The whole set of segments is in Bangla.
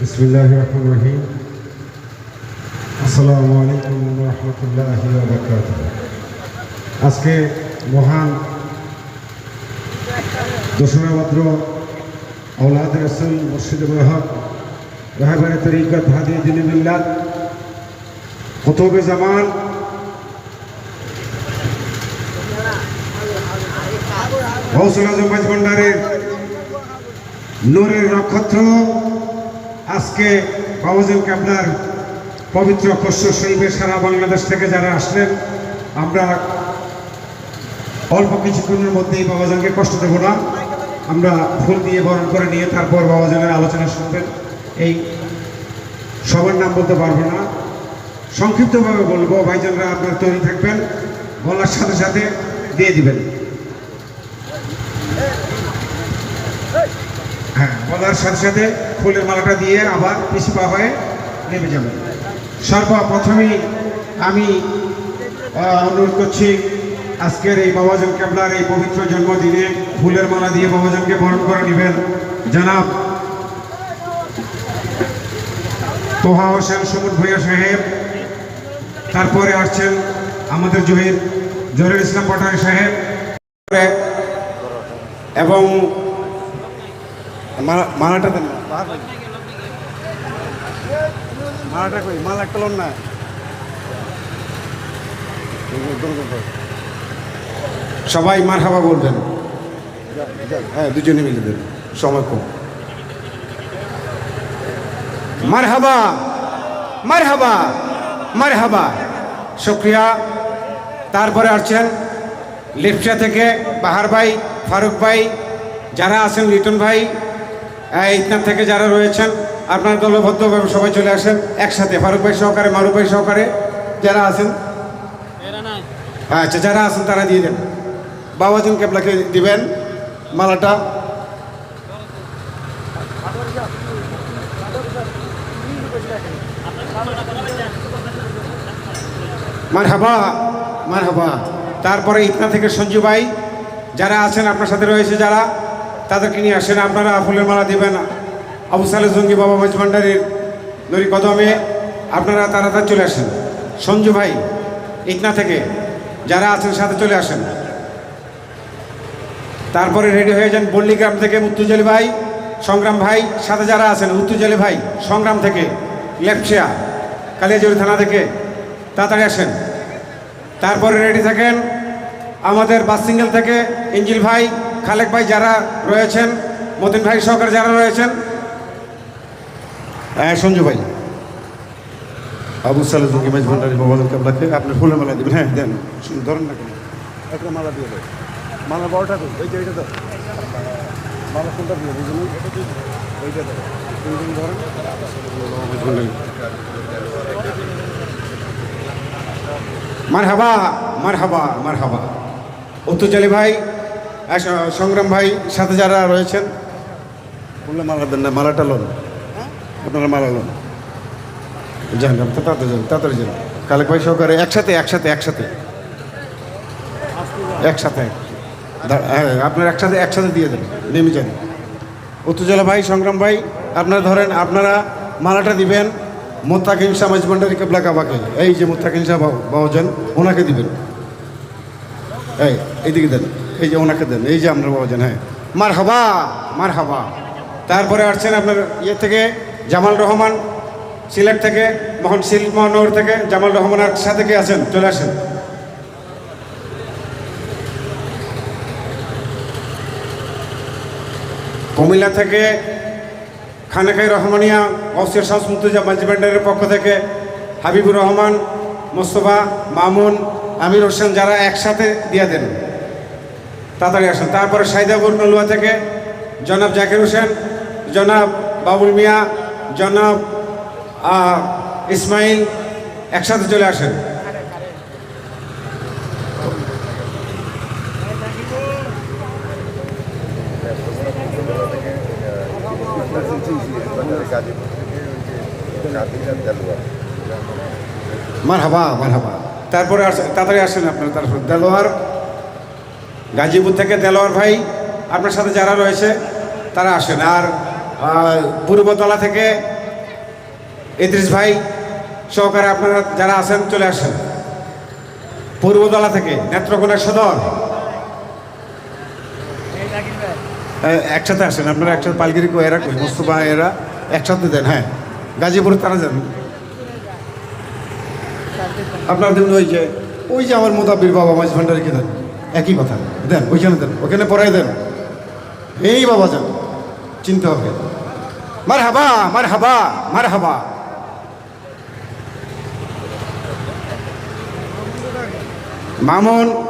بسم الله الرحمن الرحيم আসসালামু আলাইকুম রহমতুল্লাহ বরকাত আজকে মহান দোসরা ভদ্র আউলাদ রসুল মুর্শিদ বহক রাহবানে তরিকত হাদি দিন মিল্লাত কতবে জামান হৌসলা জমাজ ভণ্ডারের নূরের নক্ষত্র। আজকে বাবাজন কাবলার পবিত্র খস্য শরীফে সারা বাংলাদেশ থেকে যারা আসলেন, আমরা অল্প কিছুক্ষণের মধ্যেই বাবাজানকে কষ্ট দেবো না। আমরা ফুল দিয়ে বরণ করে নিয়ে তারপর বাবাজানের আলোচনা শুনবেন। এই সবার নাম বলতে পারব না। সংক্ষিপ্তভাবে বলব, ভাইজানরা আপনার তৈরি থাকবেন, বলার সাথে সাথে দিয়ে দিবেন। বলার সাথে সাথে ফুলের মালাটা দিয়ে আবার পিছপা হয়ে নেমে যাবে। সর্বপ্রথমেই আমি অনুরোধ করছি আজকের এই বাবাজন কেবলার এই পবিত্র জন্মদিনে ফুলের মালা দিয়ে বাবাজনকে বরণ করে নেবেন। জনাব তোহা হোসেন সমুদ ভৈয়া সাহেব, তারপরে আসছেন আমাদের জহির জহির ইসলাম পাঠারি সাহেব এবং মালাটা দেন মালাটা কই? মালা একটা লোন না। সবাই মার হাবা বলবেন হ্যাঁ দুজনে মিলে দেন, সময় কম। মার হাবা মার হাবা মার হাবা শুক্রিয়া তারপরে আসছেন লিপসা থেকে বাহার ভাই, ফারুক ভাই, যারা আছেন লিটন ভাই আহ, ইতনার থেকে যারা রয়েছেন আপনার দলবদ্ধভাবে সবাই চলে আসেন একসাথে ফারুক ভাই সহকারে মারুফ ভাই সহকারে যারা আছেন। আচ্ছা যারা আছেন তারা দিয়ে দেন। বাবাজন কেবলাকে দিবেন মালাটা। মার হাবা মার হাবা তারপরে ইতনা থেকে সঞ্জু ভাই যারা আছেন আপনার সাথে রয়েছে যারা। তাদেরকে নিয়ে আসেন, আপনারা ফুলের মালা দিবেন আবু সালে জঙ্গি বাবা মাঝ ভান্ডারের নরি কদমে আপনারা তারা তাড়াতাড়ি চলে আসেন। সঞ্জু ভাই, ইতনা থেকে যারা আছেন সাথে চলে আসেন। তারপরে রেডি হয়ে যান বল্লিগ্রাম থেকে মুত্তুজালি ভাই, সংগ্রাম ভাই, সাথে যারা আছেন উত্তুজালি ভাই, সংগ্রাম থেকে লেপচিয়া কালিয়াজুরি থানা থেকে তাড়াতাড়ি আসেন। তারপরে রেডি থাকেন আমাদের বাস সিঙ্গেল থেকে ইঞ্জিল ভাই খালেক ভাই যারা রয়েছেন মতিন ভাই সহকারে যারা রয়েছেন। হ্যাঁ সঞ্জু ভাই। আবু সালে জঙ্গি মাঝ ভান্ডারি মোবাইল কাবলাকে আপনি ফুলের মালা দেবেন। হ্যাঁ দেন। ধরেন না কেন। একটা মালা দিয়ে দেয় মালা বড়টা তো ওইটা ওইটা তো মালা কোনটা দিয়ে বুঝুন ওইটা তো তিনজন ধরেন। মার হাবা মার হাবা মার হাবা ভাই সংগ্রাম ভাই সাথে যারা রয়েছেন। বললে মালা দেন না মালাটা লোন। আপনারা মালা লোন। যান তাড়াতাড়ি যান তাড়াতাড়ি যান। কালেক ভাই সহকারে একসাথে একসাথে একসাথে। একসাথে হ্যাঁ আপনার একসাথে একসাথে দিয়ে দেন নেমে যান। উত্তজলা ভাই সংগ্রাম ভাই আপনারা ধরেন আপনারা মালাটা দিবেন মোত্তাকিম সামাজ ভান্ডারি কেবলা কাবাকে এই যে মোত্তাকিম সাহ বাবাজান ওনাকে দিবেন। এই এইদিকে দেন। এই যে ওনাকে দেন, এই যে আপনার বাবাজান হ্যাঁ। মার হাবা মার হাবা তারপরে আসছেন আপনার ইয়ে থেকে, জামাল রহমান, সিলেট থেকে, মোহন শিল মহানগর থেকে, জামাল রহমানের সাথে কে আছেন? চলে আসেন। কুমিল্লা থেকে খানেকাই রহমানিয়া গৌসিয়া সংস্মৃতি মাল্টিভেন্ডারের পক্ষ থেকে হাবিবুর রহমান, মোস্তফা, মামুন, আমির হোসেন যারা একসাথে দিয়ে দেন। তাড়াতাড়ি আসেন। তারপরে সাইদাবুর নলুয়া থেকে জনাব জাকির হোসেন, জনাব বাবুল মিয়া, জনাব ইসমাইল একসাথে চলে আসেন। মার হাবা মার হাবা তারপরে আসেন তাড়াতাড়ি আসেন আপনার, তারপর দেলোয়ার। গাজীপুর থেকে দেলোয়ার ভাই আপনার সাথে যারা রয়েছে, তারা আসেন। আর পূর্বতলা থেকে ইদ্রিস ভাই সহকারে আপনারা যারা আছেন, চলে আসেন। পূর্বতলা থেকে নেত্রকোনা সদর। একসাথে আসেন। আপনারা একসাথে পালগিরি এরা কই? মোস্তফা, এরা একসাথে দেন হ্যাঁ। গাজীপুরে তারা যান। আপনার দেন ওই যে ওই যে আমার মোতাবির বাবা মাঝ ভান্ডারিকে দেন। একই কথা। দেন, ওইখানে দেন ওখানে পড়াই দেন। এই বাবা যান, চিনতে হবে। মার হাবা মার হাবা মার হাবা মামুন,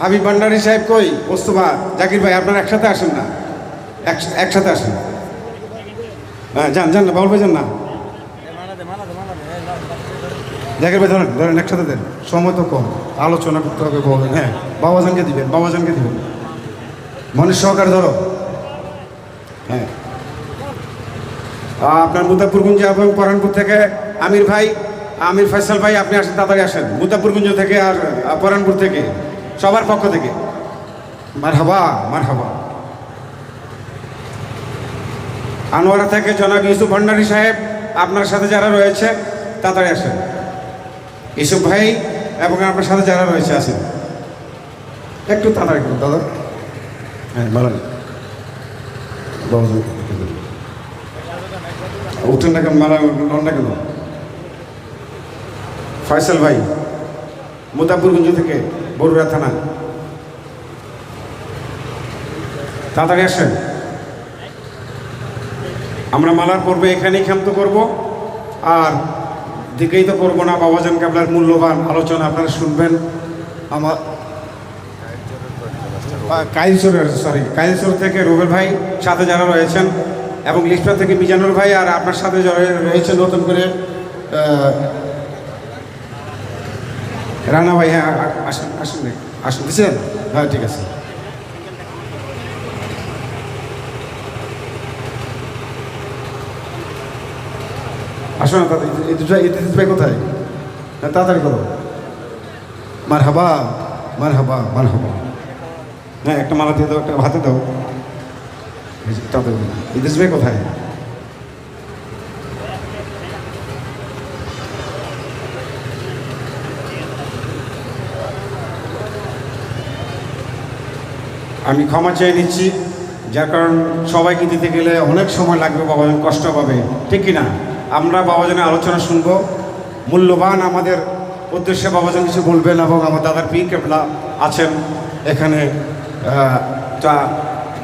হাবিব ভান্ডারি সাহেব কই? মোস্তফা, জাকির ভাই, আপনারা একসাথে আসেন না? এক- একসাথে আসেন। হ্যাঁ যান যান না বাবুল ভাই যান না। জাকির ভাই, ধরেন ধরেন একসাথে দেন। সময় তো কম। আলোচনা করতে হবে বলেন হ্যাঁ? বাবাজানকে দিবেন বাবাজানকে দিবেন। মনের সহকারে ধরো। হ্যাঁ। আপনার মুদ্দাপুরগুঞ্জ এবং পরানপুর থেকে আমির ভাই, আমির ফয়সাল ভাই, আপনি আসেন, তাড়াতাড়ি আসেন। মুদ্দাপুরগুঞ্জ থেকে আর পরানপুর থেকে, সবার পক্ষ থেকে। মার হাবা মার হাবা আনোয়ারা থেকে জনাব ইউসুফ ভণ্ডারী সাহেব, আপনার সাথে যারা রয়েছে, তাড়াতাড়ি আসেন। ইসুফ ভাই এবং আপনার সাথে যারা রয়েছে আছেন। একটু তাড়াতাড়ি করুন, দাদা। হ্যাঁ বাবুজন উঠেন না কেন মারা না কেন? ফয়সাল ভাই মুতাপুরগঞ্জ থেকে বরুড়া থানা। তাড়াতাড়ি আসেন। আমরা মালার পর্বে এখানেই ক্ষান্ত করব। আর দিকেই তো করব না বাবাজান কাবলার মূল্যবান আলোচনা আপনারা শুনবেন। আমার কাইলসোর সরি কাইলসোর থেকে রুবেল ভাই সাথে যারা রয়েছেন এবং লিস্টা থেকে মিজানুর ভাই আর আপনার সাথে যারা রয়েছে নতুন করে রানা ভাই হ্যাঁ আসেন আসেন আসেন দিচ্ছেন হ্যাঁ ঠিক আছে। আসো না কোথায়? হ্যাঁ তাড়াতাড়ি করো। মার হাবা মার হাবা মার হাবা হ্যাঁ একটা মালা দিয়ে দাও, একটা হাতে দাও। তাড়াতাড়ি। ইদ্রিস ভাই কোথায়? আমি ক্ষমা চেয়ে নিচ্ছি, যার কারণ সবাইকে দিতে গেলে অনেক সময় লাগবে, বাবা কষ্ট পাবে। ঠিক কি না? আমরা বাবাজনের আলোচনা শুনব। মূল্যবান আমাদের উদ্দেশ্যে বাবাজন কিছু বলবেন এবং আমার দাদার পীর কেবলা আছেন এখানে তা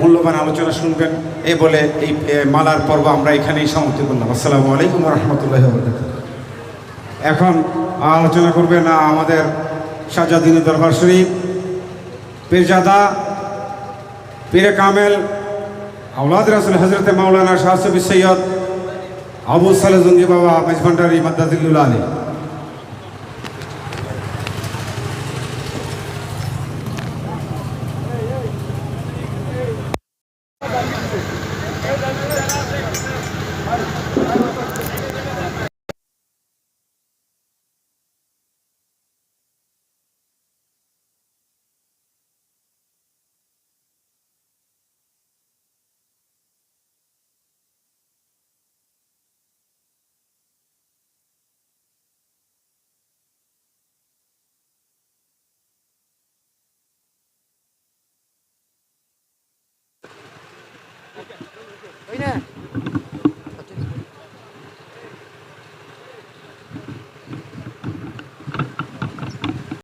মূল্যবান আলোচনা শুনবেন। এই বলে এই মালার পর্ব আমরা এখানেই সমাপ্তি করলাম। আসসালামু আলাইকুম রহমতুল্লাহ এখন আলোচনা করবেন আমাদের শাহজাদিনী দরবার শরীফ। পীরজাদা, পীরে কামেল আউলাদ রাসুল হজরত মাওলানা শাহসবি সৈয়দ আবু সালে জঙ্গি বাবা মেজভান্ডারি মাদ্দাদিল্লুল আলী ওই না